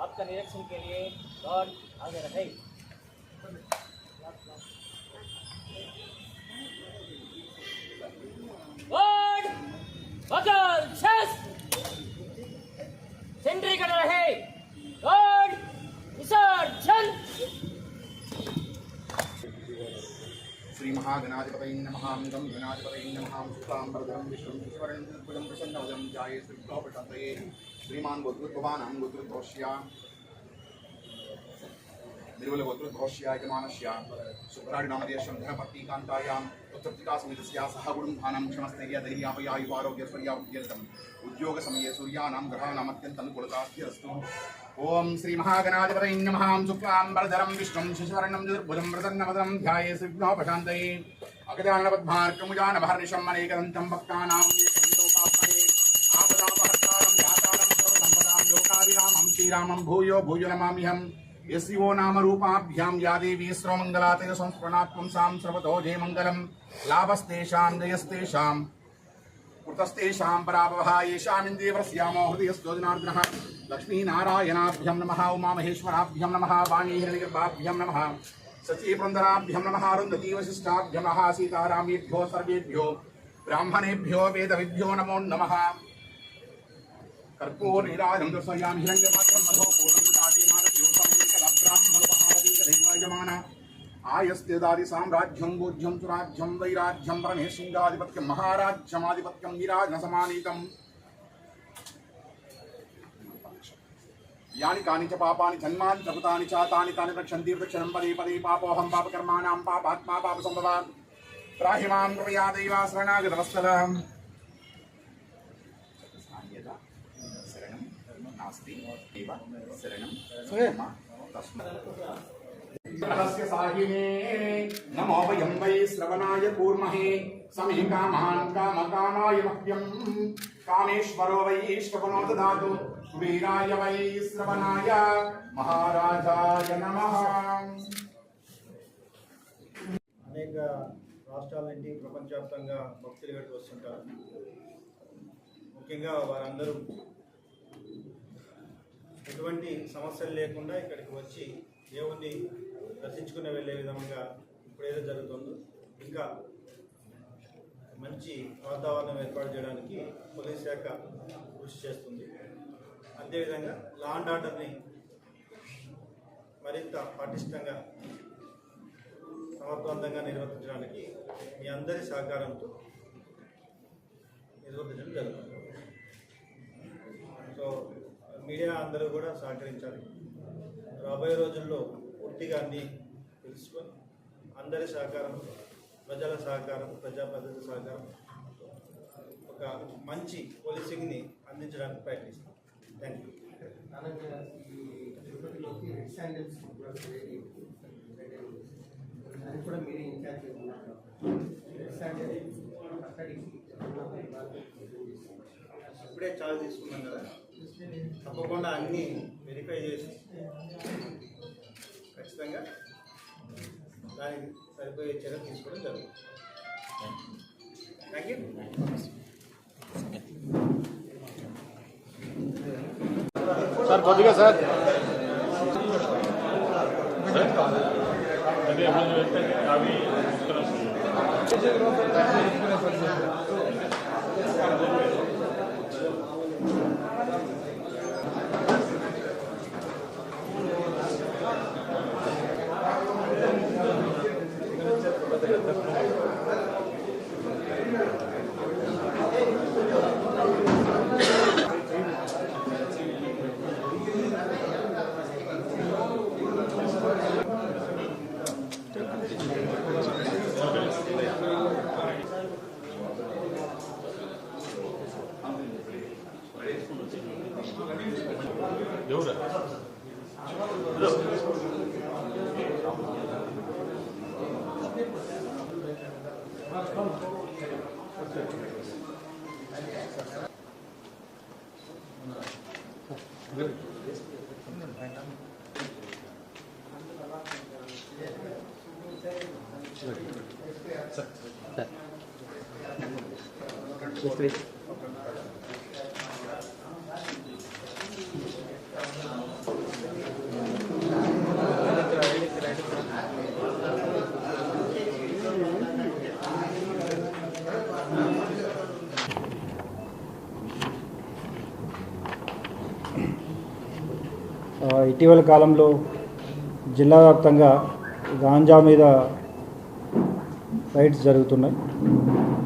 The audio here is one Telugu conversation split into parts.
आपका निरीक्षण के लिए गॉड आगे रहे। शुभांगं धनाधिपतये नमः। शुक्लाम्बरधरं विष्णुं विश्वरणं पुजं प्रसन्नवदं जाये श्रीभ्यो प्रशान्तये निर्बलगोत्रोद्भवश्यायमानश्या शुक्राणिनामदेशं धनपत्नीकान्तायां तृप्तिका समितस्या सह गुणुम्भानां क्षणस्थैर्य धैर्यापयायुवारोग्यपर्याप्यन्तं भूयो भूयो नमाम्यहम्। यो नाम रूपाभ्याम या देवी सर्वमंगलातय संस्मरणात्म साम सर्वतो जय मंगलम। लाभस्तेषाम जयस्तेषाम कृतस्तेषां पराभवः येषामिन्द्रियवरस्यामो हृदयस्तोजनार्दनः लक्ष्मीनारायणाभ्यं नमः, उमामहेश्वराभ्यं नमः, वाणीहिरणगर्भाभ्यं नमः। सचीपुरन्दराभ्यं नम अरुंधती वशिष्ठाभ्यम सीतारामेभ्यो, सर्वेभ्यो। ब्राह्मणेभ्यो, वेदविभ्यो नमो नमः। कर्पूरनिराजं दर्शयामि हिरण्यपात्रं मधोपूर्णं आयस्तेदारीम्राज्यम आयस्तेदादि बोध्यम चुराज्यम वैराज्यम रणेशुंगाधिपत्यम महाराज्यमाधिपत्यम विराज न यानि कानि च पापानि जन्मानि च च तानि तानि रक्षन्ति पदे पदे पापोऽहं पापकर्माणां पापात्मा पापसम्भवान् त्राहि कृपया शरणं नास्ति। एव, शरणं स्वयं रहस्य साहिने नमो वयं वै श्रवणाय कूर्महे समे कामान् कामकामाय मह्यं कामेश्वरो वै श्रवणो ददातु वीराय वै श्रवणाय महाराजाय नमः అనేక రాష్ట్రాల నుండి ప్రపంచవ్యాప్తంగా భక్తులు ఇక్కడికి వస్తుంటారు ముఖ్యంగా వారందరూ ఎటువంటి సమస్యలు లేకుండా ఇక్కడికి వచ్చి దేవుణ్ణి దర్శించుకుని వెళ్ళే విధంగా ఇప్పుడు ఏదో జరుగుతుందో ఇంకా మంచి వాతావరణం ఏర్పాటు చేయడానికి పోలీస్ శాఖ కృషి చేస్తుంది. అదేవిధంగా లా అండ్ ఆర్డర్ని మరింత పటిష్టంగా సమర్థవంతంగా నిర్వర్తించడానికి మీ అందరి సహకారంతో నిర్వర్తించడం జరుగుతుంది. సో మీడియా అందరూ కూడా సహకరించాలి. రాబోయే రోజుల్లో గట్టిగా అన్ని తెలుసుకొని అందరి సహకారం ప్రజల సహకారం ప్రజాప్రతినిధుల సహకారం ఒక మంచి పోలీసింగ్ని అందించడానికి ప్రయత్నిస్తాం. థ్యాంక్ యూ అలాగే కూడా మీరే ఇన్ఛార్జ్ ఉన్నారు ఇప్పుడే చార్జ్ తీసుకున్నాం కదా. తప్పకుండా అన్నీ వెరిఫై చేసి ఖచ్చితంగా దానికి సరిపోయే చర్య తీసుకోవడం జరుగుతుంది థ్యాంక్ యూ సార్ కొద్దిగా సార్ అదే అవి తీసుకున్నాం Dobrze. Dobrze. Thank you. ఇటీవల కాలంలో జిల్లా వ్యాప్తంగా గాంజా మీద రైడ్స్ జరుగుతున్నాయి.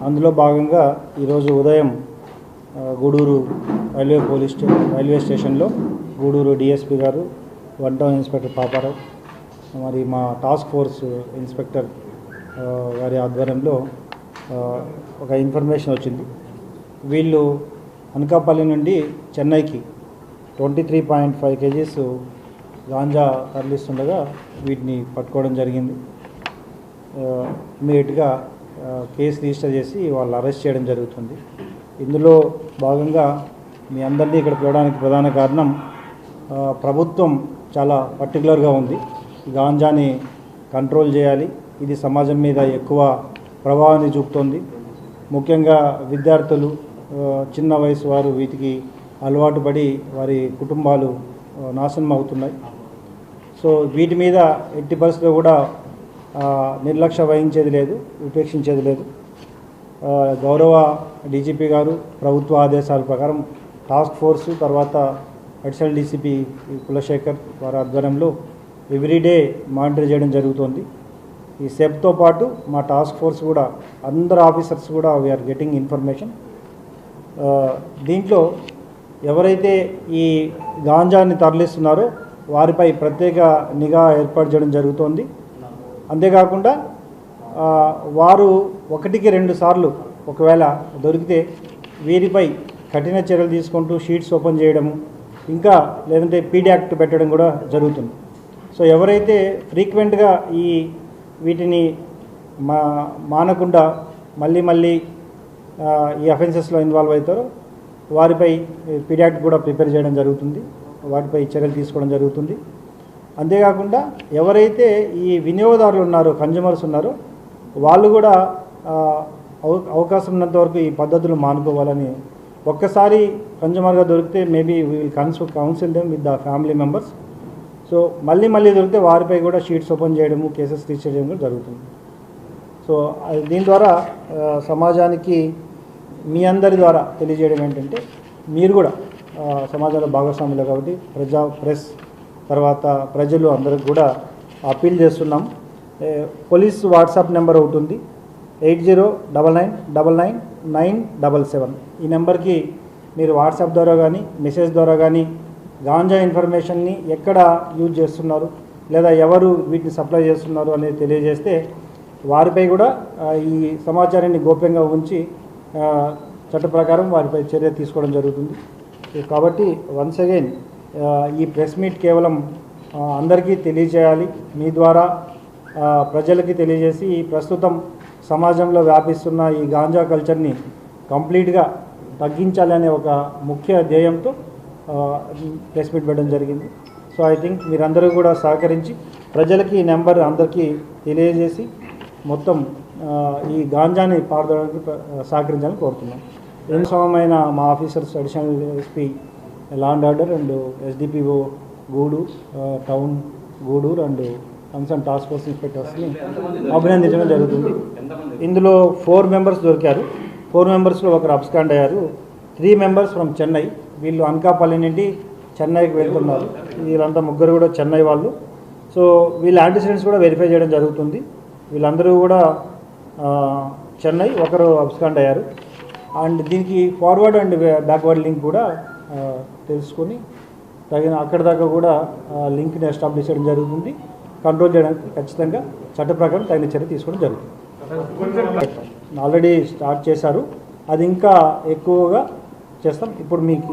అందులో భాగంగా ఈరోజు ఉదయం గూడూరు రైల్వే పోలీస్ రైల్వే స్టేషన్లో Gudur DSP garu one town inspector Paparao మరి మా టాస్క్ ఫోర్స్ ఇన్స్పెక్టర్ గారి వారి ఆధ్వర్యంలో ఒక ఇన్ఫర్మేషన్ వచ్చింది. వీళ్ళు అనకాపల్లి నుండి చెన్నైకి twenty three point five KGs ganja తరలిస్తుండగా వీటిని పట్టుకోవడం జరిగింది. ఇమీడియట్గా కేసు రిజిస్టర్ చేసి వాళ్ళు అరెస్ట్ చేయడం జరుగుతుంది. ఇందులో భాగంగా మీ అందరినీ ఇక్కడ పిలవడానికి ప్రధాన కారణం ప్రభుత్వం చాలా పర్టికులర్గా ఉంది. గాంజాని కంట్రోల్ చేయాలి. ఇది సమాజం మీద ఎక్కువ ప్రభావాన్ని చూపుతోంది. ముఖ్యంగా విద్యార్థులు చిన్న వయసు వారు వీటికి అలవాటు పడి వారి కుటుంబాలు నాశనం అవుతున్నాయి. సో వీటి మీద ఎట్టి పరిస్థితుల్లో కూడా నిర్లక్ష్య వహించేది లేదు ఉపేక్షించేది లేదు. గౌరవ డీజీపీ గారు ప్రభుత్వ ఆదేశాల ప్రకారం టాస్క్ ఫోర్సు తర్వాత అడిషనల్ డీసీపీ కులశేఖర్ వారి ఆధ్వర్యంలో ఎవ్రీడే మానిటర్ చేయడం జరుగుతోంది. ఈ సెప్తో పాటు మా టాస్క్ ఫోర్స్ కూడా అందరు ఆఫీసర్స్ కూడా వీఆర్ గెటింగ్ ఇన్ఫర్మేషన్ దీంట్లో ఎవరైతే ఈ గాంజాని తరలిస్తున్నారో వారిపై ప్రత్యేక నిఘా ఏర్పాటు చేయడం జరుగుతోంది. అంతేకాకుండా వారు ఒకటికి రెండు సార్లు ఒకవేళ దొరికితే వీరిపై కఠిన చర్యలు తీసుకుంటూ షీట్స్ ఓపెన్ చేయడము ఇంకా లేదంటే పీడీ యాక్ట్ పెట్టడం కూడా జరుగుతుంది. సో ఎవరైతే ఫ్రీక్వెంట్గా ఈ వీటిని మా మానకుండా మళ్ళీ మళ్ళీ ఈ అఫెన్సెస్లో ఇన్వాల్వ్ అవుతారో వారిపై పీడియాక్ట్ కూడా ప్రిపేర్ చేయడం జరుగుతుంది. వాటిపై చర్యలు తీసుకోవడం జరుగుతుంది. అంతేకాకుండా ఎవరైతే ఈ వినియోగదారులు ఉన్నారో కన్జ్యూమర్స్ ఉన్నారో వాళ్ళు కూడా అవ- అవకాశం ఉన్నంత వరకు ఈ పద్ధతులు మానుకోవాలని ఒక్కసారి కన్జ్యూమర్గా దొరికితే maybe will కన్సు counsel them with the family members so మళ్ళీ మళ్ళీ దొరికితే వారిపై కూడా షీట్స్ ఓపెన్ చేయడము కేసెస్ రిజిస్టర్ చేయడం జరుగుతుంది సో దీని ద్వారా సమాజానికి మీ అందరి ద్వారా తెలియజేయడం ఏంటంటే మీరు కూడా సమాజంలో భాగస్వాములు కాబట్టి ప్రజా ప్రెస్ తర్వాత ప్రజలు అందరికి కూడా అప్పీల్ చేస్తున్నాం. పోలీస్ వాట్సాప్ నెంబర్ ఒకటి eight zero double nine double nine nine double seven. ఈ నెంబర్కి మీరు వాట్సాప్ ద్వారా కానీ మెసేజ్ ద్వారా కానీ గాంజా ఇన్ఫర్మేషన్ని ఎక్కడ యూజ్ చేస్తున్నారు లేదా ఎవరు వీటిని సప్లై చేస్తున్నారు అనేది తెలియజేస్తే వారిపై కూడా ఈ సమాచారాన్ని గోప్యంగా ఉంచి చట్ట ప్రకారం వారిపై చర్య తీసుకోవడం జరుగుతుంది. కాబట్టి వన్స్ అగైన్ ఈ ప్రెస్ మీట్ కేవలం అందరికీ తెలియజేయాలి. మీ ద్వారా ప్రజలకి తెలియజేసి ఈ ప్రస్తుతం సమాజంలో వ్యాపిస్తున్న ఈ గాంజా కల్చర్ని కంప్లీట్గా తగ్గించాలనే ఒక ముఖ్య ధ్యేయంతో ప్రెస్ మీట్ పెట్టడం జరిగింది. సో ఐ థింక్ మీరందరూ కూడా సహకరించి ప్రజలకి ఈ నెంబర్ అందరికీ తెలియజేసి మొత్తం ఈ గాంజాని పారదోడానికి సహకరించాలని కోరుతున్నాం. రెండు సమమైన మా officers additional SP law and order and SDPO గూడు town Gudur and concern task force ఇన్స్పెక్టర్స్ని అభినందించడం జరుగుతుంది. ఇందులో ఫోర్ మెంబర్స్ దొరికారు. ఫోర్ మెంబర్స్లో ఒకరు అబ్స్కాండ్ అయ్యారు. Three members from Chennai. వీళ్ళు అనకాపల్లి నుండి చెన్నైకి వెళ్తున్నారు. వీళ్ళంతా ముగ్గురు కూడా చెన్నై వాళ్ళు. సో వీళ్ళ యాంటిసిడెంట్స్ కూడా వెరిఫై చేయడం జరుగుతుంది. వీళ్ళందరూ కూడా చెన్నై ఒకరు అబ్స్కాండ్ అయ్యారు. అండ్ దీనికి ఫార్వర్డ్ అండ్ బ్యాక్వర్డ్ లింక్ కూడా తెలుసుకొని తగిన అక్కడి దాకా కూడా లింక్ని ఎస్టాబ్లిష్ చేయడం జరుగుతుంది. కంట్రోల్ చేయడానికి ఖచ్చితంగా చట్ట ప్రకారం తగిన చర్య తీసుకోవడం జరుగుతుంది. ఆల్రెడీ స్టార్ట్ చేశారు. అది ఇంకా ఎక్కువగా చేస్తాం. ఇప్పుడు మీకు